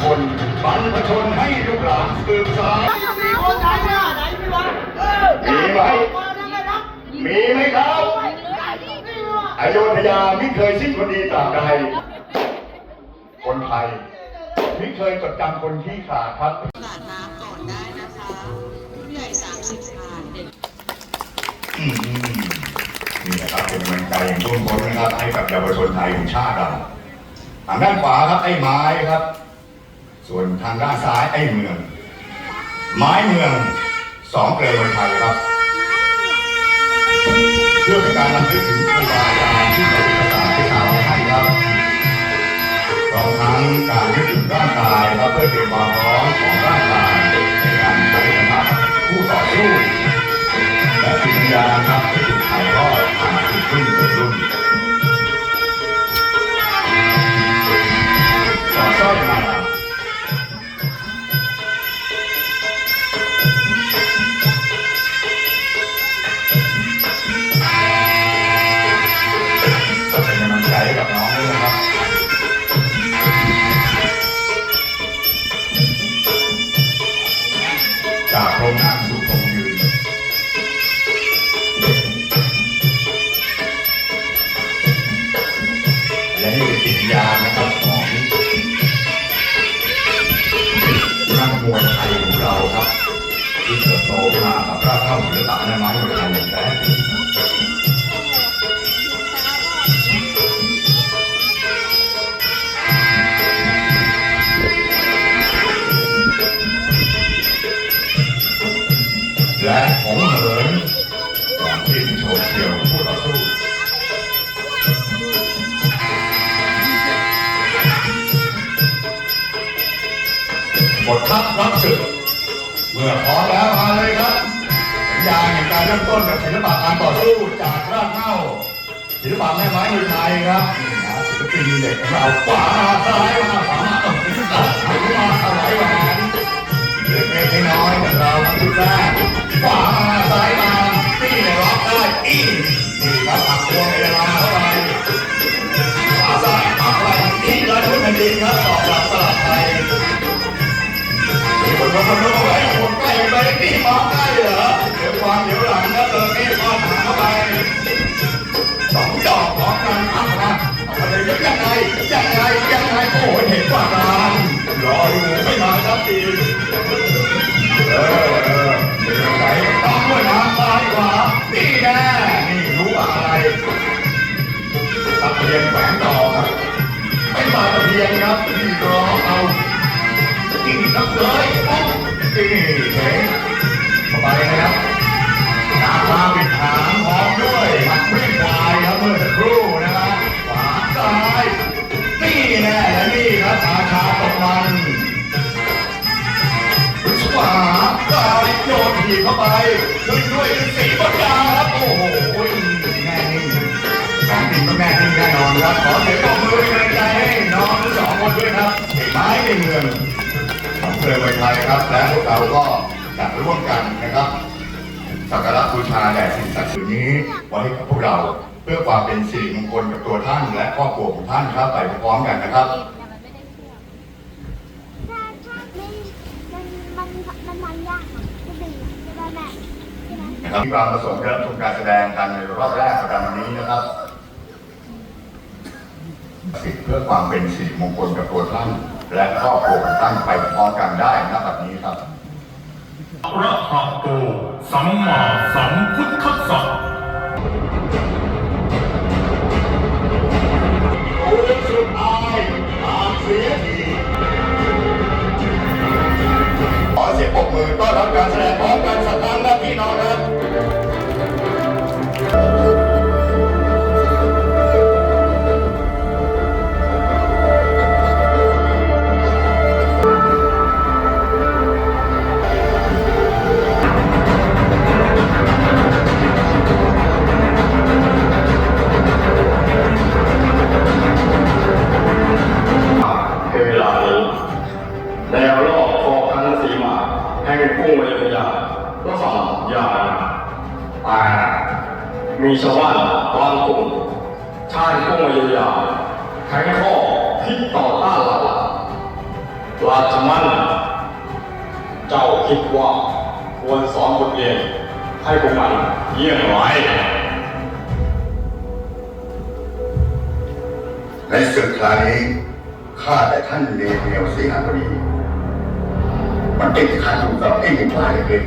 คนบรรพชนให้ลูกหลานสืบสานคนไหนเนี่ยไหนมีวะเออมีไหมมาได้ไหมครับมีไหมครับนี่วะอโยธยาไม่เคยสิ้นคนดีตราบใดคนไทยไม่เคยจดจำคนที่ขาดครับตลาดน้ำก่อนได้นะคะผู้ใหญ่30บาทเด็กอืมนี่นะครับเป็นกำลังใจอย่างท่วมท้นนะครับให้กับเยาวชนไทยของชาติเราทางด้านขวาครับไอ้ไม้ครับ ส่วนทางด้านซ้ายไอ้เมือง ไม้เมืองสองเกลือเมืองไทยครับ เพื่อเป็นการรำลึกถึงครูบาอาจารย์ที่เป็นภาษาให้ชาวไทยครับรวมทั้งการยึดถึงร่างกายครับเพื่อเตรียมความพร้อมของร่างกาย ล้วชุดแผ่นดินครับตอบหลับตลาดไทยมีคนมาคนรู้ไว้คนใกล้ไปนี่มองใกล้เหรอเดี๋ยวความเดี๋ยวหลังนะเออนี่พอหาเข้าไปสองดอกพร้อมกันอัพนะเอาไปเลยยังไงยังไงยังไงโอ้ยเห็นว่านานรออยู่ไม่มาสักทีเออเออเดี๋ยวไหนต้องด้วยนะซ้ายขวานี่แน่นี่รู้อะไรตะเพียนแฝงดอครับ ไม่มาตะเพียนครับนี่รอเอากินนักเลยนี่เห็นเข้าไปนะครับตาพาปิดหางพร้อมด้วยหมัดวิ่งควายครับเมื่อสักครู่นะครับขวาซ้ายนี่แน่และนี่ครับอาชาตกมันขวาซ้ายโยนถีบเข้าไปด้วยด้วยสีปากกาครับโอ้โหแน่นิ่งสองทีมต้องแน่นิ่งแน่นอนครับขอเสียงปรบมือเป็นกำลัง น้องทั้งสองคนด้วยครับไม้ในเมืององเพลิงไทยครับ และพวกเราก็จะร่วมกันนะครับ สักการะบูชาแด่สิ่งศักดิ์สิทธิ์นี้ไว้ให้กับพวกเราเพื่อความเป็นสิริมงคลกับตัวท่านและครอบครัวของท่านครับไปพร้อมกันนะครับมันมันมันมันยากอะจะดึงใช่ไหมแม่ใช่ไหมนะครับมีควาประสงค์เริ่มชมการแสดงกันในรอบแรกประจำวันนี้นะครับ สิทธิ์เพื่อความเป็นสิริมงคลกับตัวท่าน และครอบครัวของท่านไปพร้อมกันได้ณบัดนี้ครับพระหะโตสัมมาสัมพุทธัสสะ มีชาวบ้านบางกลุ่มชายกรุงอยุธยาแข็งข้อที่ต่อต้านเราราชมันเจ้าคิดว่าควรสอนบทเรียนให้พวกมันเยี่ยงไรในศึกคราวนี้ข้าแต่ท่านเรียเมียวสีหาบดีมันเป็นที่ข้าถูกกับไอ้หมู่บ้านเล็ก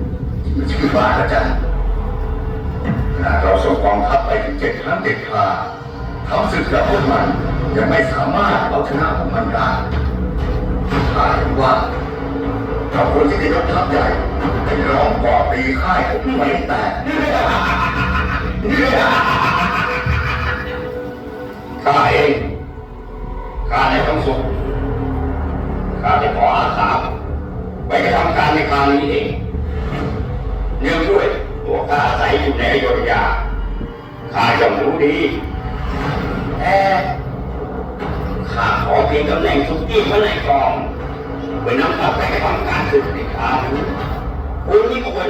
ๆมันชื่อบ้านอาจารย์ เราส่งกองทัพไปถึงเจ็ดครั้งเจ็ดคราทำศึกกับพวกมันยังไม่สามารถเอาชนะของมันได้ข้าเห็นว่าเราควรที่จะยกทัพใหญ่ไปล้อมก่อตีค่ายของมันให้แตกข้าเองข้าในต้องสุขข้าจะขออาสาไปกระทำการในคราวนี้เองเนื่องด้วย ตัวข้าอาศัยอยู่ในอโยธยาข้าย่อมรู้ดีแต่ข้าขอเพียงตำแหน่งสุกี้พระนายกองไว้นำกลับไปกระทำการศึกในคราวนี้คุณนี่คน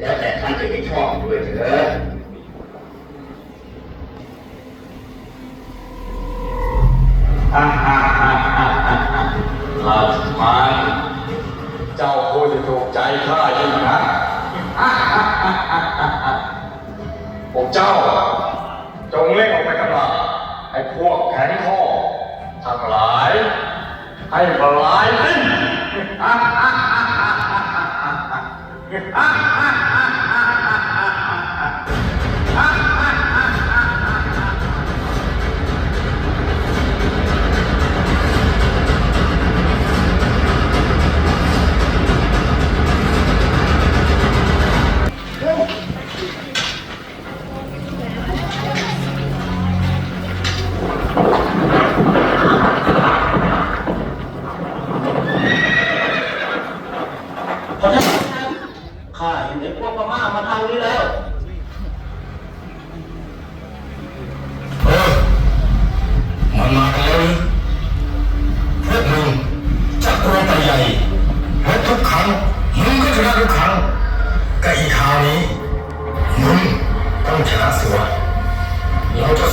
แล้วแต่ท่านจะไม่ชอบด้วยเถิดฮ่าฮ่าฮ่าฮ่าฮ่าราชมันเจ้าโคตรถูกใจข้ายิ่งนะ พวกเจ้า จงเล่นออกไปกำลังให้พวกแข็งข้อทั้งหลาย ให้บลายขึ้น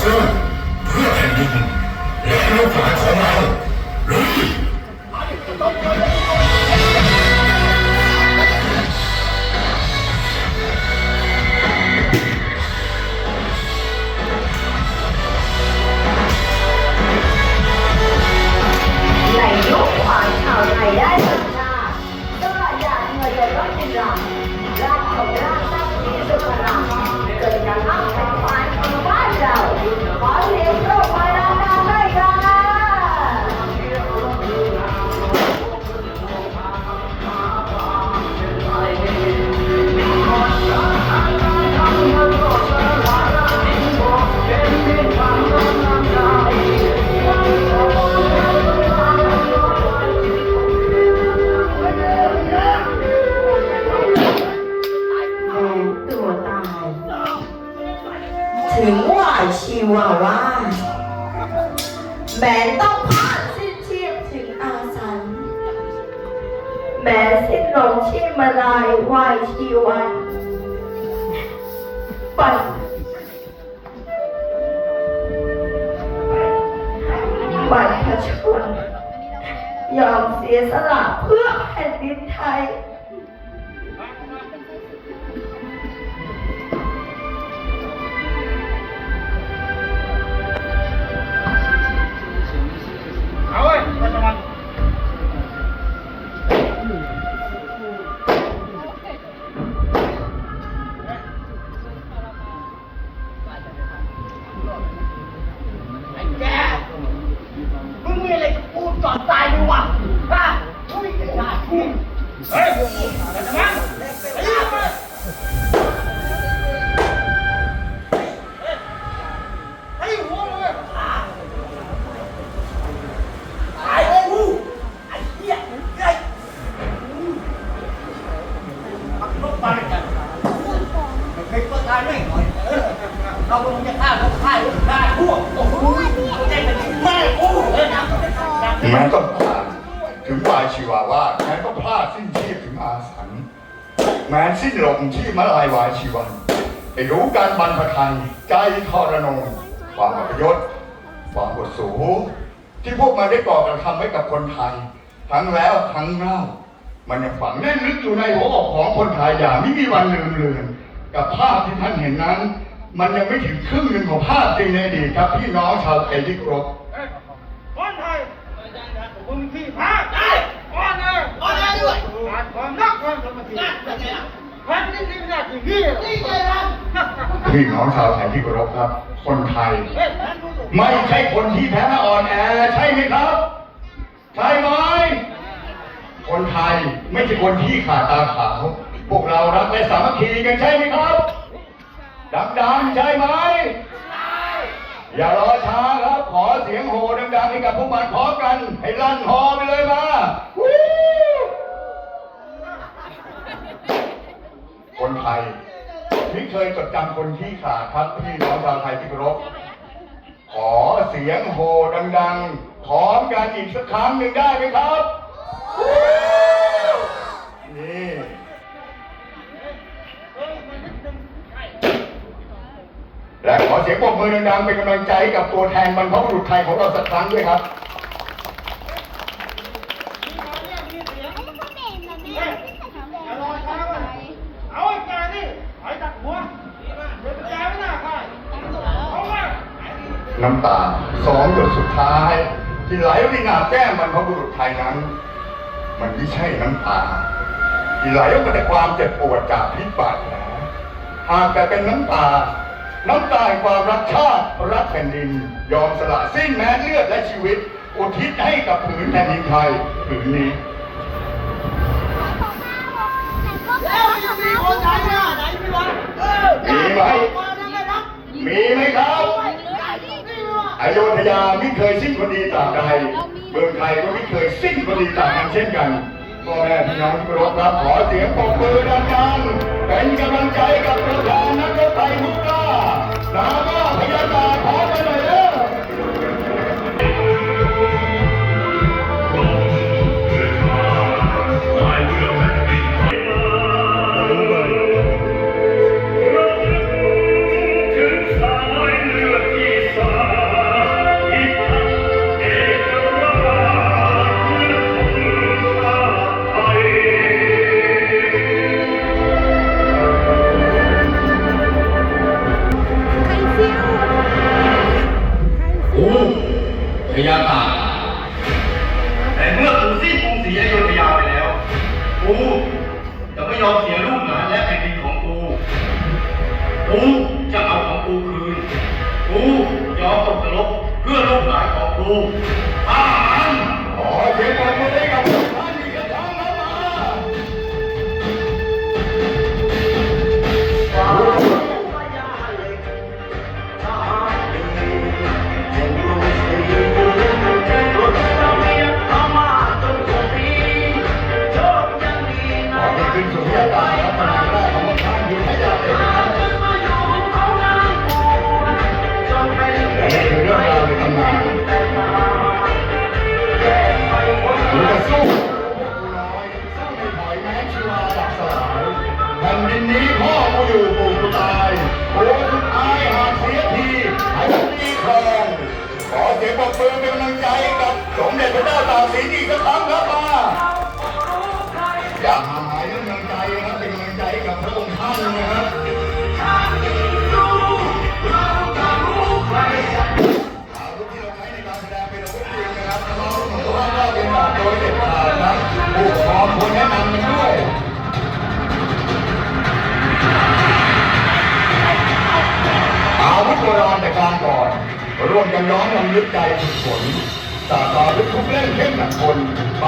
Awesome. แม้สิ้นลมที่มาลายวายชีวันไอ้รู้การบรรพทันใจทรนงความอัปยศความบดสูที่พวกมันได้ก่อกระทำไว้กับคนไทย ทั้งแล้วทั้งเล่ามันยังฝังแน่นลึกอยู่ในหัวอกของคนไทยอย่างไม่มีวันลืมเลือนกับภาพที่ท่านเห็นนั้น มันยังไม่ถึงครึ่งหนึ่งของภาพจริงในอดีตครับพี่น้องชาวไทยที่ครพ คนไทยมึงที่พาได้อ่อนเลยอ่อนเลยด้วยขาดความรักความสามัคคีพัน นี่ที่ไม่ได้ที่นี่พี่น้องชาวไทยที่เคารพครับ คนไทย ไม่ใช่คนที่แพ้อ่อนแอใช่ไหมครับ ใช่ไหมคนไทยไม่ใช่คนที่ขาดตาขาว พวกเรารักและสามัคคีกันใช่ไหมครับดังๆใช่ไหมอย่ารอช้าครับ ขอเสียงโห่ดังๆให้กับพวกมันพร้อมกัน ให้ลั่นฮอไปเลยมาวู้ คนไทยที่เคยจดจำคนที่ขาดครับพี่น้องชาวไทยที่เคารพขอเสียงโห่ดังๆพร้อมกันอีกสักครั้งหนึ่งได้ไหมครับ นี่และขอเสียงปรบมือดังๆเป็นกำลังใจกับตัวแทนบรรพบุรุษไทยของเราสักครั้งด้วยครับ อย่ารอช้าเลยเอาไอ้แกนี่ไอ้ตัดหัวเดี๋ยวแกไม่น่าฆ่าเอามา น้ำตาสองหยดสุดท้าย ที่ไหลรินอาบแก้มบรรพบุรุษไทยนั้น มันไม่ใช่น้ำตา ที่ไหลออกมาจากความเจ็บปวดจากพิษบาดแผลหากแต่เป็นน้ำตา น้ำตาแห่งความรักชาติรักแผ่นดิน ยอมสละสิ้นแม้เลือดและชีวิต อุทิศให้กับผืนแผ่นดินไทยผืนนี้แล้วยังมีคนไทยอะไหนพี่วะมีไหมมีไหมครับ อโยธยาไม่เคยสิ้นคนดีตราบใดเมืองไทยก็ไม่เคยสิ้นคนดีตราบนั้นเช่นกันพ่อแม่พี่น้องที่รบครับขอเสียงปรบมือดังๆเป็นกำลังใจกับประธานนักไทยทุกกล้านาว่าพยากาขอไปหน่อยเด้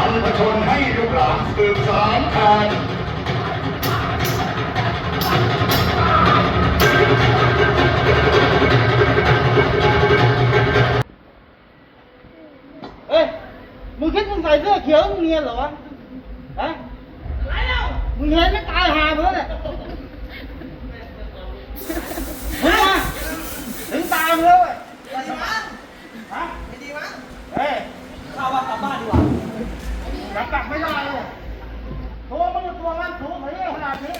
รรพชนให้ลูกหลานสืบสานแทน กลับไม่ได้เลยตัวมึงตัวมันถูกเหมือนขนาดนี้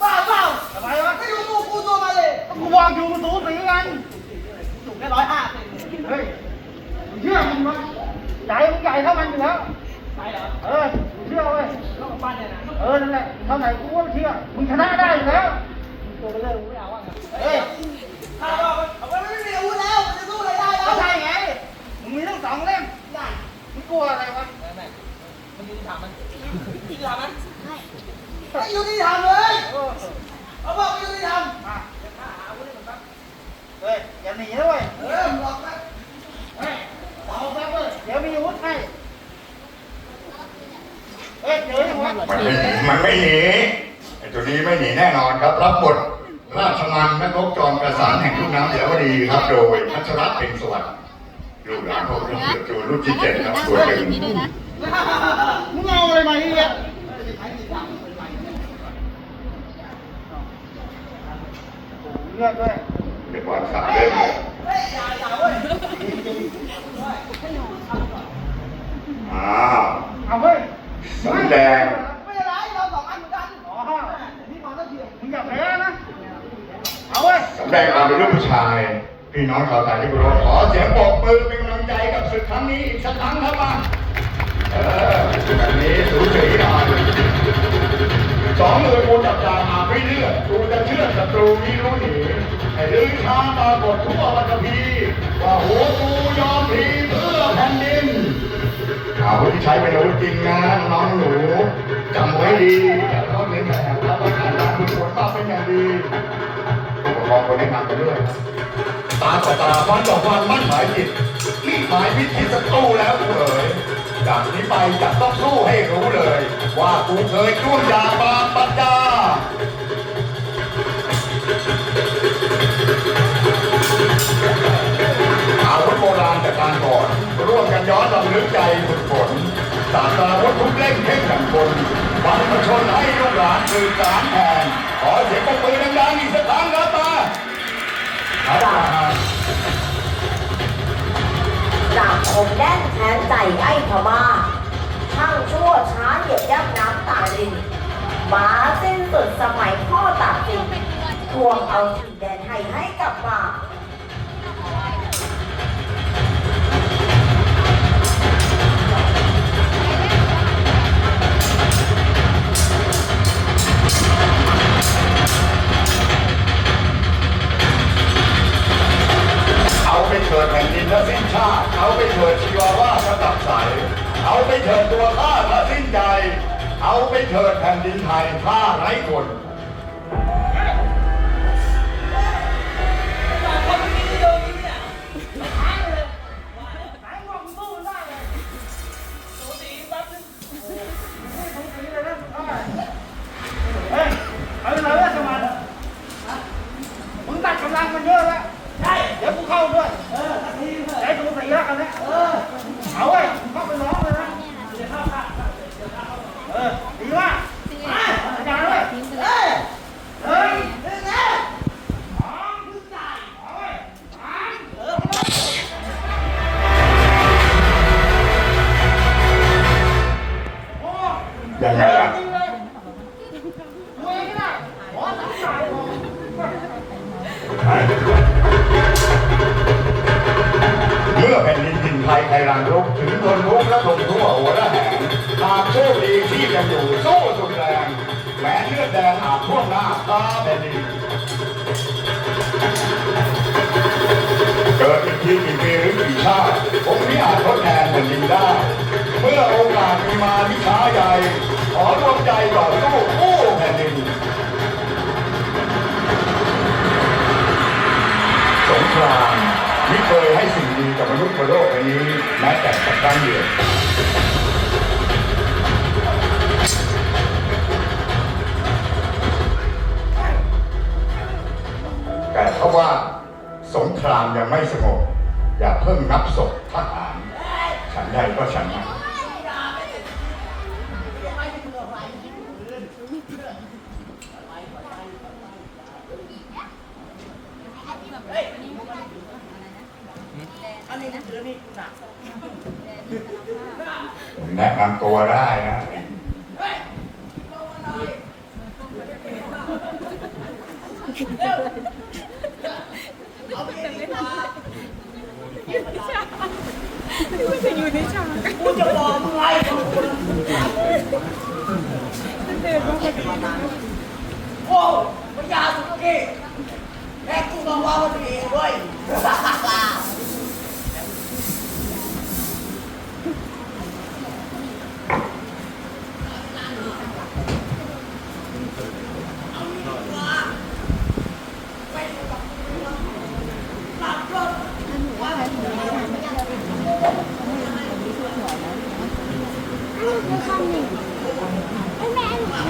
บ้าเปล่าทำไมวะไม่ดูตัวกูตัวมาเลยกูวางอยู่มันสูสีกันสูงแค่ร้อยห้าเฮ้ยเชื่อมึงวะใจมึงใหญ่เท่ามันอยู่แล้วใช่เหรอ เออเชื่อเว้ยแล้วกับบ้านเนี่ยนะเออ นั่นแหละเท่าไหร่กูก็เชื่อ มึงชนะได้อยู่แล้วตัวไปเลยมึงไม่เอาอะเฮ้ยถ้าว่าเอาไว้ไม่มีอาวุธแล้วมันจะสู้อะไรได้แล้วใช่ไง มึงมีทั้งสองเล่ม กลัวอะไรวะไม่ไม่มันยุติธรรมมันยุติธรรมมันไม่ยุติธรรมเลยเขาบอกไม่ยุติธรรมมาเดี๋ยวข้าหาอาวุธให้มึงครับเฮ้ยอย่าหนีนะเว้ยเออหลอกนะเฮ้ยเอาแป๊บเว้ยเดี๋ยวมีอาวุธให้เฮ้ยเจอยังวะมันไม่หนีมันไม่หนีไอ้ตัวนี้ไม่หนีแน่นอนครับรับบทราชมังนักรบจอมประสานแห่งลุ่มน้ำเสียวดีครับ โดยพัชรเพ็งสวัสดิ์ ลูกหลานของรุ่นเสือจูรุ่นที่เจ็ดครับตัวหนึ่งมึงเอาอะไรมาเนี่ยเลือดด้วยเป็นวันสามเล่มเลยอ้าวเอาเว้ยสำแดงไม่เป็นไรเราสองอันเหมือนกันอ๋อนี่มาแล้วเทียมึงอย่าแพ้นะเอาเว้ยสำแดงความเป็นลูกผู้ชาย พี่น้องชาวไทยที่เคารพขอเสียงปรบมือเป็นกำลังใจกับศึกครั้งนี้อีกสักครั้งครับมาเออแบบนี้สูสีหน่อยสองมือกูจับดาบอาบไม่เลือดกูจะเชื่อศัตรูไม่รู้หนีไอ้ลือชาปรากฏทั่วปัตภีว่าหัวกูยอมพีเพื่อแผ่นดินอาวุธที่ใช้เป็นอาวุธจริงนะน้องหนูจำไว้ดีอย่าลอกเลียนแบบรับประกันการฝึกฝนมาเป็นอย่างดี ผู้ปกครองคนแนะนไปด้วยตาต่อตาฟันต่อฟันมั่นหมายจิตนี่หมายวิธีศัตรูแล้วกูเอ๋ยจากนี้ไปจะต้องสู้ให้รู้เลย ว่ากูเคยจ้วงยาบาปัญญาอาวุธโบราณแต่การก่อน ร่วมกันย้อนลำลึกใจฝึกฝนศาสตราวุธทุกเล่มเข้มแข็งคนบังประชนให้ลูกหลานสื่อสารแทนขอเสียงปรบมือดังๆอีกสักครั้งครับมาครับมา จากผมแน่นแทนใจไอ้พม่าช่างชั่วช้าเหยียบย่ำน้ำตาลินมาสิ้นสุดสมัยพ่อตากสินทวงเอาสีแดนให้ให้กลับมา เอาไปเถิดแผ่นดินและสิ้นชาติเอาไปเถิดชีวาว่าระดับใสเอาไปเถิดตัวข้าและสิ้นใจ เอาไปเถิดแผ่นดินไทยข้าไร้คน ยังอยู่สู้สุดแรงแม้เลือดแดงอาบท่วมหน้าตาแผ่ดิเกิดอีกทีกี่ปีหรือกี่ชาติผมนี้อาจทดแทนแผ่นดินได้ เมื่อโอกาสมีมาที่ช้าใหญ่ ขอรวมใจต่อสู้กู้แผ่นดินสงครามไม่เคยให้สิ่งดีกับมนุษย์บนโลกใบนี้แม้แต่สักครั้งเดียว ว่าสงครามยังไม่สงบอย่าเพิ่งนับศพทหารฉันใดก็ฉันนั้นแนะนำตัวได้นะ เไม่ชากูจะบอกมึงไงโอ้ปัญญาสุกี้แม่กูต้องว่าวันนี้เว้ย อันนี้คือคำหนึ่งไอ้แ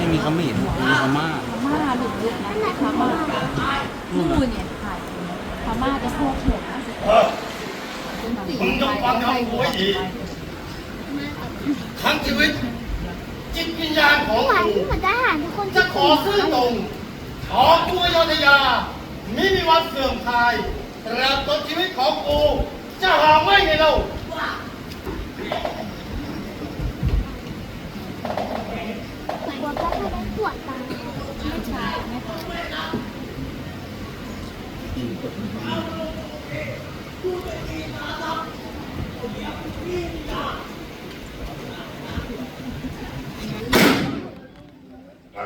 ม่หนูไม่มีเขมรมีพม่าพม่าหลุดยุคนะพม่าคู่เนี่ยค่ะพม่าจะพวกหัวมึงต้องฟังคำกูให้ดีทั้งชีวิต จิตวิญญาณของทุกคนจะขอซื่อตรงขอตัวโยธยาไม่มีวันเสื่อมคลายตราบจนชีวิตของกูจะหาไม่ไงเรา ปวดก็ไม่ได้ปวดตา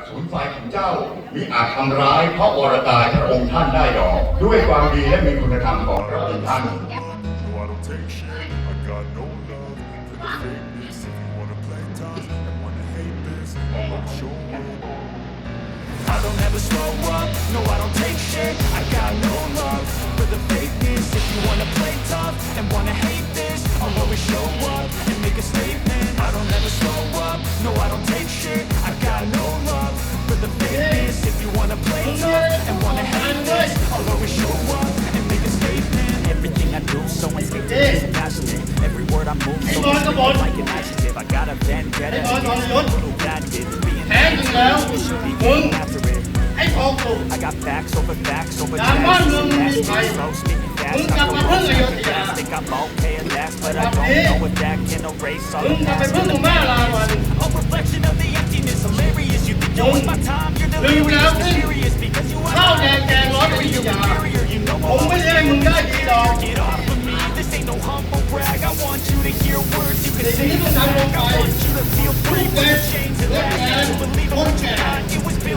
แต่ศูนย์ไฟของเจ้ามิอาจทำร้ายพระวรกายพระองค์ท่านได้ดอก ด้วยความดีและมีคุณธรรมของพระองค์ท่าน No, I don't take shit. I got no love for the fakeness. If you wanna play tough and wanna hate this, I'll show you. I don't ever slow up, no I don't take shit I got no love for the fakeness If you wanna play tough and wanna hate this I'll always show up and make a statement. I don't ever slow up, no I don't take shit. I got no love for the fakeness. If you wanna play tough and wanna hate this I'll always show up and make a statement. Everything I do so instinctive and passionate. Every word I move so it's like an adjective. I got a vendetta against the little bad kids Being active, we should be getting after it. I got facts over facts over facts. Facts, slow speaking มึงกลัมาพึ่งอโยยานะมึงกลับไปพึ่งของแม่ลาวันมึงลืมแล้วที่ข้าวแดงแกงร้อนอโยธยาผมไม่ได้มึงได้ดีหรอกแต่สิ่งที่มึงทำลงไปผู้เป็นและแกนคนแก่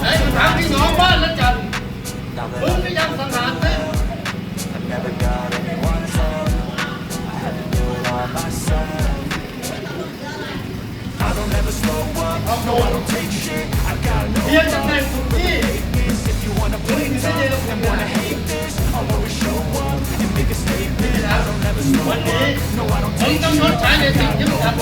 และสุดท้ายพี่น้องบ้านและจันมึงพยายามสังหารเส้น never got anyone's love. I had to do it all myself. I don't ever slow up. No, I don't take shit. I got no เพียงตำแหน่งสุดที่ weakness. If you wanna play tough and wanna hate this, I'll always show up and make a statement. I don't ever slow วันนี้ up. No, I don't มึง take ต้องชด shit. ใช้ในสิ่งที่มึงทำ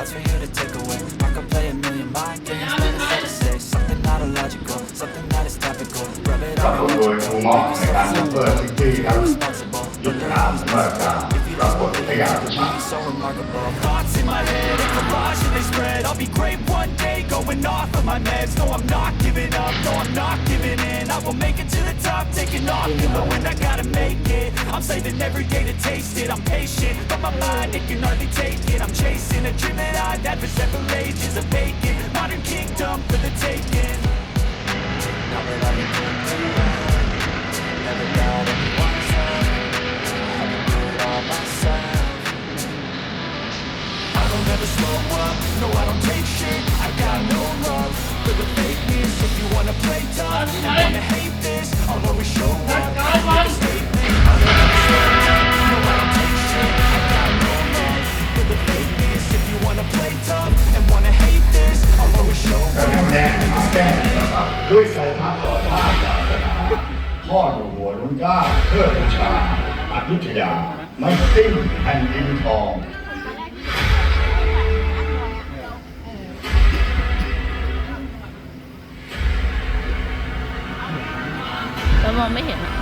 That's for you to take away. I could play a million mind games But it's hard to say. Something not illogical Something that is topical. Rub it up and let you go Make yourself something Responsible But you're not responsible If you just want to be so remarkable. Thoughts in my head A collage and they spread I'll be great one day. Going off of my meds. No, I'm not giving up. No, I'm not giving in. I will make it to the top Taking off. In the when I gotta make it. I'm saving every day to taste it. I'm patient But my mind, it can hardly take it. I'm chasing a dream wages a. ด้วยใจพักต่อชาติศาสนาพ่อหลวงหัวลุนก้าเพื่อประชาอยุทยาไม่สิ้นแผ่นดินทองแล้วมองไม่เห็นอะ